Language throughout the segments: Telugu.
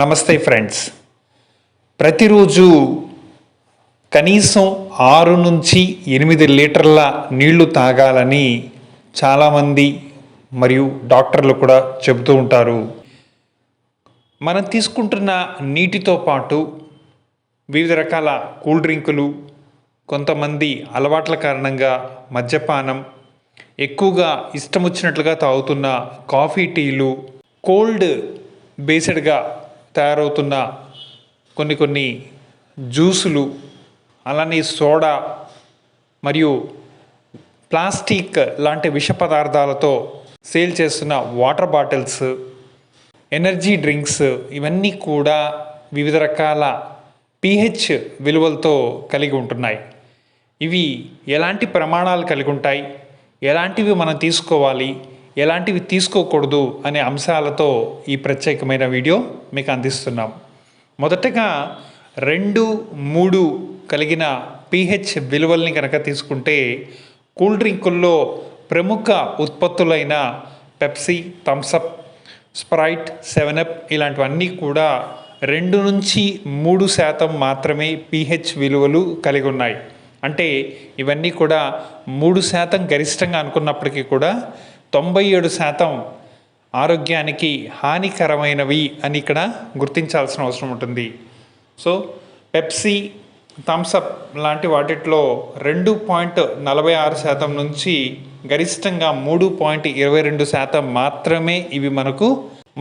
నమస్తే ఫ్రెండ్స్. ప్రతిరోజు కనీసం ఆరు నుంచి ఎనిమిది లీటర్ల నీళ్ళు తాగాలని చాలామంది మరియు డాక్టర్లు కూడా చెబుతూ ఉంటారు. మనం తీసుకుంటున్న నీటితో పాటు వివిధ రకాల కూల్ డ్రింకులు కొంతమంది అలవాట్ల కారణంగా మద్యపానం ఎక్కువగా ఇష్టం వచ్చినట్లుగా తాగుతున్న కాఫీ టీలు కోల్డ్ బేస్డ్గా తయారవుతున్న కొన్ని కొన్ని జ్యూసులు అలానే సోడా మరియు ప్లాస్టిక్ లాంటి విష పదార్థాలతో సేల్ చేస్తున్న వాటర్ బాటిల్స్ ఎనర్జీ డ్రింక్స్ ఇవన్నీ కూడా వివిధ రకాల పీహెచ్ విలువలతో కలిగి ఉంటున్నాయి. ఇవి ఎలాంటి ప్రమాణాలు కలిగి ఉంటాయి? ఎలాంటివి మనం తీసుకోవాలి? ఎలాంటివి తీసుకోకూడదు అనే అంశాలతో ఈ ప్రత్యేకమైన వీడియో మీకు అందిస్తున్నాం. మొదటగా రెండు మూడు కలిగిన పీహెచ్ విలువల్ని కనుక తీసుకుంటే కూల్ డ్రింకుల్లో ప్రముఖ ఉత్పత్తులైన Pepsi Thums Up Sprite Seven Up ఇలాంటివన్నీ కూడా రెండు నుంచి మూడు శాతం మాత్రమే పీహెచ్ విలువలు కలిగి ఉన్నాయి. అంటే ఇవన్నీ కూడా మూడు శాతం గరిష్టంగా అనుకున్నప్పటికీ కూడా తొంభై ఏడు శాతం ఆరోగ్యానికి హానికరమైనవి అని ఇక్కడ గుర్తించాల్సిన అవసరం ఉంటుంది. సో పెప్సీ థమ్సప్ లాంటి వాటిట్లో రెండు పాయింట్ నలభై ఆరు శాతం నుంచి గరిష్టంగా మూడు పాయింట్ ఇరవై రెండు శాతం మాత్రమే ఇవి మనకు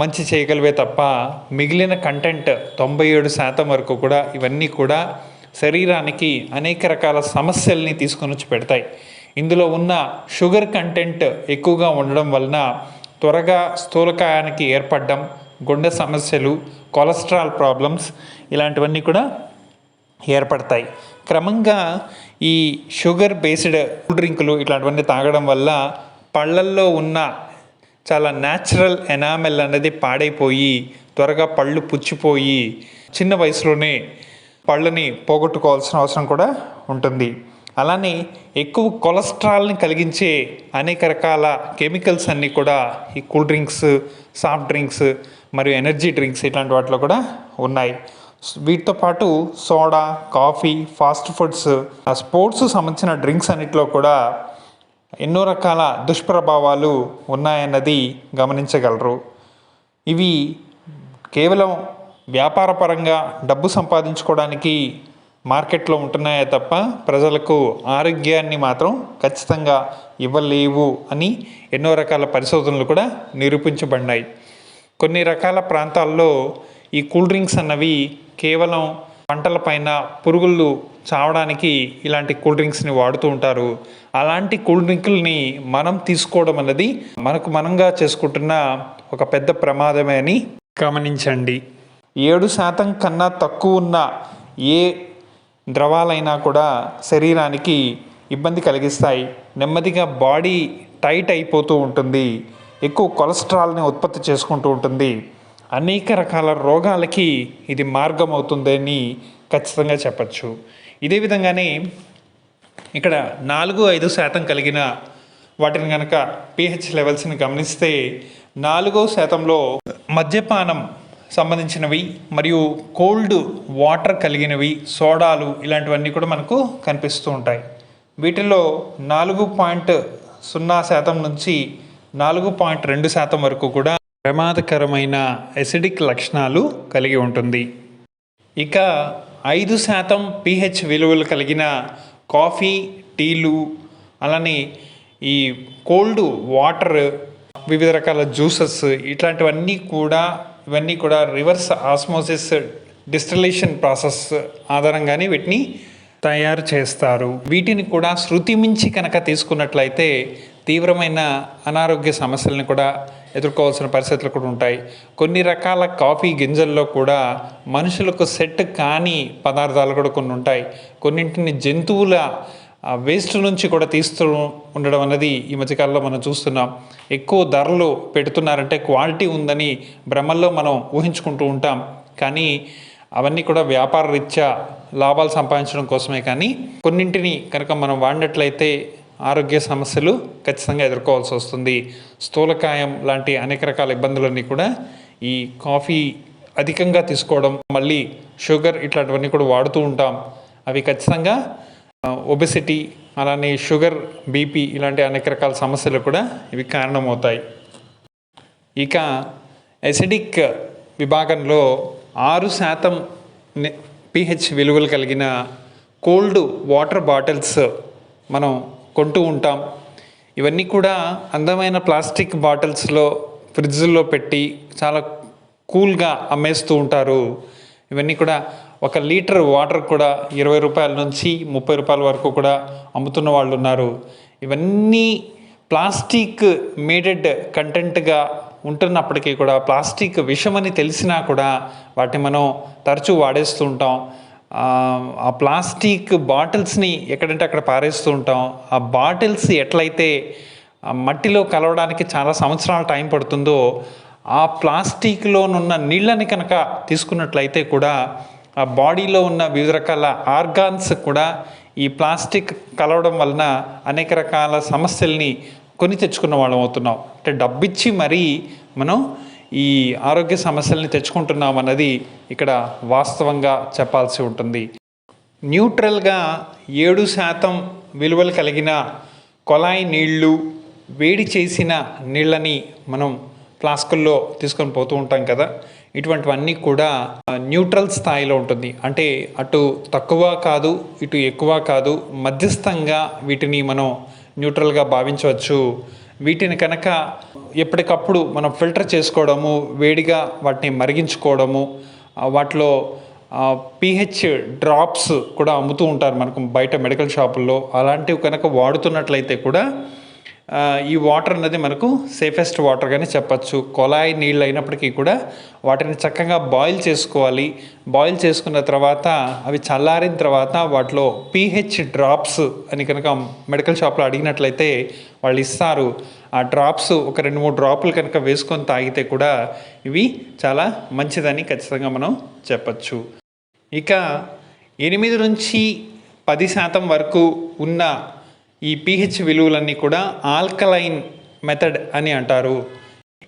మంచి చేయగలివే తప్ప మిగిలిన కంటెంట్ తొంభై ఏడు శాతం వరకు కూడా ఇవన్నీ కూడా శరీరానికి అనేక రకాల సమస్యల్ని తీసుకొని వచ్చి పెడతాయి. ఇందులో ఉన్న షుగర్ కంటెంట్ ఎక్కువగా ఉండడం వలన త్వరగా స్థూలకాయానికి ఏర్పడడం గుండె సమస్యలు కొలెస్ట్రాల్ ప్రాబ్లమ్స్ ఇలాంటివన్నీ కూడా ఏర్పడతాయి. క్రమంగా ఈ షుగర్ బేస్డ్ కూల్ డ్రింకులు ఇట్లాంటివన్నీ తాగడం వల్ల పళ్ళల్లో ఉన్న చాలా న్యాచురల్ ఎనామెల్ అనేది పాడైపోయి త్వరగా పళ్ళు పుచ్చిపోయి చిన్న వయసులోనే పళ్ళని పోగొట్టుకోవాల్సిన అవసరం కూడా ఉంటుంది. అలానే ఎక్కువ కొలెస్ట్రాల్ని కలిగించే అనేక రకాల కెమికల్స్ అన్నీ కూడా ఈ కూల్ డ్రింక్స్ సాఫ్ట్ డ్రింక్స్ మరియు ఎనర్జీ డ్రింక్స్ ఇట్లాంటి వాటిలో కూడా ఉన్నాయి. వీటితో పాటు సోడా కాఫీ ఫాస్ట్ ఫుడ్స్ ఆ స్పోర్ట్స్ సంబంధించిన డ్రింక్స్ అన్నిటిలో కూడా ఎన్నో రకాల దుష్ప్రభావాలు ఉన్నాయన్నది గమనించగలరు. ఇవి కేవలం వ్యాపారపరంగా డబ్బు సంపాదించుకోవడానికి మార్కెట్లో ఉంటున్నాయే తప్ప ప్రజలకు ఆరోగ్యాన్ని మాత్రం ఖచ్చితంగా ఇవ్వలేవు అని ఎన్నో రకాల పరిశోధనలు కూడా నిరూపించబడినాయి. కొన్ని రకాల ప్రాంతాల్లో ఈ కూల్ డ్రింక్స్ అన్నవి కేవలం పంటలపైన పురుగులు చావడానికి ఇలాంటి కూల్ డ్రింక్స్ని వాడుతూ ఉంటారు. అలాంటి కూల్ డ్రింకుల్ని మనం తీసుకోవడం అన్నది మనకు మనంగా చేసుకుంటున్న ఒక పెద్ద ప్రమాదమే అని గమనించండి. ఏడు శాతం కన్నా తక్కువ ఉన్న ఏ ద్రవాలైనా కూడా శరీరానికి ఇబ్బంది కలిగిస్తాయి. నెమ్మదిగా బాడీ టైట్ అయిపోతూ ఉంటుంది. ఎక్కువ కొలెస్ట్రాల్ని ఉత్పత్తి చేసుకుంటూ ఉంటుంది. అనేక రకాల రోగాలకి ఇది మార్గం అవుతుందని ఖచ్చితంగా చెప్పచ్చు. ఇదే విధంగానే ఇక్కడ నాలుగు ఐదు శాతం కలిగిన వాటిని కనుక పిహెచ్ లెవెల్స్ని గమనిస్తే నాలుగో శాతంలో మద్యపానం సంబంధించినవి మరియు కోల్డ్ వాటర్ కలిగినవి సోడాలు ఇలాంటివన్నీ కూడా మనకు కనిపిస్తూ ఉంటాయి. వీటిల్లో నాలుగు పాయింట్ సున్నా శాతం నుంచి నాలుగు పాయింట్ రెండు శాతం వరకు కూడా ప్రమాదకరమైన ఎసిడిక్ లక్షణాలు కలిగి ఉంటుంది. ఇక ఐదు శాతం పిహెచ్ విలువలు కలిగిన కాఫీ టీలు అలానే ఈ కోల్డ్ వాటర్ వివిధ రకాల జ్యూసెస్ ఇట్లాంటివన్నీ కూడా ఇవన్నీ కూడా రివర్స్ ఆస్మోసిస్ డిస్టిలేషన్ ప్రాసెస్ ఆధారంగానే వీటిని తయారు చేస్తారు. వీటిని కూడా శృతి మించి కనుక తీసుకున్నట్లయితే తీవ్రమైన అనారోగ్య సమస్యలను కూడా ఎదుర్కోవాల్సిన పరిస్థితులు కూడా ఉంటాయి. కొన్ని రకాల కాఫీ గింజల్లో కూడా మనుషులకు సెట్ కాని పదార్థాలు కూడా కొన్ని ఉంటాయి. కొన్నింటిని జంతువుల వేస్ట్ నుంచి కూడా తీస్తూ ఉండడం అనేది ఈ మధ్యకాలంలో మనం చూస్తున్నాం. ఎక్కువ ధరలు పెడుతున్నారంటే క్వాలిటీ ఉందని భ్రమల్లో మనం ఊహించుకుంటూ ఉంటాం. కానీ అవన్నీ కూడా వ్యాపార రీత్యా లాభాలు సంపాదించడం కోసమే కానీ కొన్నింటిని కనుక మనం వాడినట్లయితే ఆరోగ్య సమస్యలు ఖచ్చితంగా ఎదుర్కోవాల్సి వస్తుంది. స్థూలకాయం లాంటి అనేక రకాల ఇబ్బందులన్నీ కూడా ఈ కాఫీ అధికంగా తీసుకోవడం మళ్ళీ షుగర్ ఇట్లాంటివన్నీ కూడా వాడుతూ ఉంటాం. అవి ఖచ్చితంగా ఒబెసిటీ అలానే షుగర్ బీపీ ఇలాంటి అనేక రకాల సమస్యలు కూడా ఇవి కారణమవుతాయి. ఇక ఎసిడిక్ విభాగంలో ఆరు శాతం పిహెచ్ విలువలు కలిగిన కోల్డ్ వాటర్ బాటిల్స్ మనం కొంటూ ఉంటాం. ఇవన్నీ కూడా అందమైన ప్లాస్టిక్ బాటిల్స్లో ఫ్రిడ్జ్లో పెట్టి చాలా కూల్గా అమ్మేస్తూ ఉంటారు. ఇవన్నీ కూడా ఒక లీటర్ వాటర్ కూడా ఇరవై రూపాయల నుంచి ముప్పై రూపాయల వరకు కూడా అమ్ముతున్న వాళ్ళు ఉన్నారు. ఇవన్నీ ప్లాస్టిక్ మేడెడ్ కంటెంట్గా ఉంటున్నప్పటికీ కూడా ప్లాస్టిక్ విషమని తెలిసినా కూడా వాటిని మనం తరచూ వాడేస్తూ ఉంటాం. ఆ, ప్లాస్టిక్ బాటిల్స్ని ఎక్కడంటే అక్కడ పారేస్తూ ఉంటాం. ఆ బాటిల్స్ ఎట్లయితే ఆ మట్టిలో కలవడానికి చాలా సంవత్సరాల టైం పడుతుందో ఆ ప్లాస్టిక్లోనున్న నీళ్ళని కనుక తీసుకున్నట్లయితే కూడా ఆ బాడీలో ఉన్న వివిధ రకాల ఆర్గాన్స్ కూడా ఈ ప్లాస్టిక్ కలవడం వలన అనేక రకాల సమస్యల్ని కొని తెచ్చుకున్న వాళ్ళం అవుతున్నాం. అంటే డబ్బిచ్చి మరీ మనం ఈ ఆరోగ్య సమస్యల్ని తెచ్చుకుంటున్నాం అన్నది ఇక్కడ వాస్తవంగా చెప్పాల్సి ఉంటుంది. న్యూట్రల్గా ఏడు శాతం విలువలు కలిగిన కొలాయి నీళ్ళు వేడి చేసిన నీళ్ళని మనం ఫ్లాస్కుల్లో తీసుకొని పోతూ ఉంటాం కదా ఇటువంటివన్నీ కూడా న్యూట్రల్ స్థాయిలో ఉంటుంది. అంటే అటు తక్కువ కాదు ఇటు ఎక్కువ కాదు మధ్యస్థంగా వీటిని మనం న్యూట్రల్గా భావించవచ్చు. వీటిని కనుక ఎప్పటికప్పుడు మనం ఫిల్టర్ చేసుకోవడము వేడిగా వాటిని మరిగించుకోవడము వాటిలో పిహెచ్ డ్రాప్స్ కూడా అమ్ముతూ ఉంటారు మనకు బయట మెడికల్ షాపుల్లో. అలాంటివి కనుక వాడుతున్నట్లయితే కూడా ఈ వాటర్ అనేది మనకు సేఫెస్ట్ వాటర్గానే చెప్పచ్చు. కొలాయి నీళ్ళు అయినప్పటికీ కూడా వాటిని చక్కగా బాయిల్ చేసుకోవాలి. బాయిల్ చేసుకున్న తర్వాత అవి చల్లారిన తర్వాత వాటిలో పీహెచ్ డ్రాప్స్ అని కనుక మెడికల్ షాప్లో అడిగినట్లయితే వాళ్ళు ఇస్తారు. ఆ డ్రాప్స్ ఒక రెండు మూడు డ్రాపులు కనుక వేసుకొని తాగితే కూడా ఇవి చాలా మంచిదని ఖచ్చితంగా మనం చెప్పచ్చు. ఇక ఎనిమిది నుంచి పది శాతం వరకు ఉన్న ఈ పిహెచ్ విలువలన్నీ కూడా ఆల్కలైన్ మెథడ్ అని అంటారు.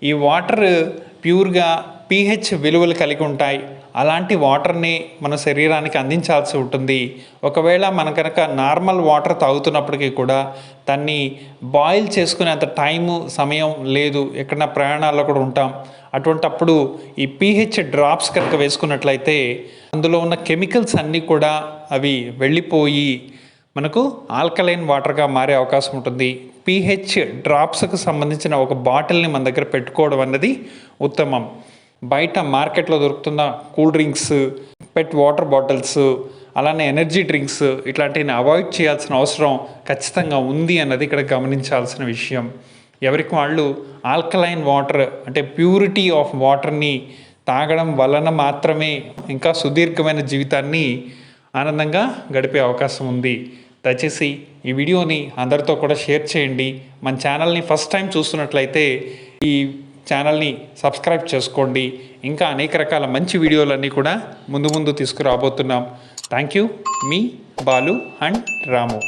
ఈ వాటర్ ప్యూర్గా పీహెచ్ విలువలు కలిగి ఉంటాయి. అలాంటి వాటర్ని మన శరీరానికి అందించాల్సి ఉంటుంది. ఒకవేళ మన కనుక నార్మల్ వాటర్ తాగుతున్నప్పటికీ కూడా దాన్ని బాయిల్ చేసుకునేంత టైము సమయం లేదు. ఎక్కడన్నా ప్రయాణాల్లో కూడా ఉంటాం. అటువంటప్పుడు ఈ పీహెచ్ డ్రాప్స్ కనుక వేసుకున్నట్లయితే అందులో ఉన్న కెమికల్స్ అన్నీ కూడా అవి వెళ్ళిపోయి మనకు ఆల్కలైన్ వాటర్గా మారే అవకాశం ఉంటుంది. పీహెచ్ డ్రాప్స్కు సంబంధించిన ఒక బాటిల్ని మన దగ్గర పెట్టుకోవడం అన్నది ఉత్తమం. బయట మార్కెట్లో దొరుకుతున్న cool drinks pet water bottles అలానే ఎనర్జీ డ్రింక్స్ ఇట్లాంటివి అవాయిడ్ చేయాల్సిన అవసరం ఖచ్చితంగా ఉంది అన్నది ఇక్కడ గమనించాల్సిన విషయం. ఎవరికి వాళ్ళు ఆల్కలైన్ వాటర్ అంటే ప్యూరిటీ ఆఫ్ వాటర్ని తాగడం వలన మాత్రమే ఇంకా సుదీర్ఘమైన జీవితాన్ని ఆనందంగా గడిపే అవకాశం ఉంది. దయచేసి ఈ వీడియోని అందరితో కూడా షేర్ చేయండి. మన ఛానల్ని ఫస్ట్ టైం చూస్తున్నట్లయితే ఈ ఛానల్ని సబ్స్క్రైబ్ చేసుకోండి. ఇంకా అనేక రకాల మంచి వీడియోలన్నీ కూడా ముందు ముందు తీసుకురాబోతున్నాం. Thank you. Me Balu and Ramu.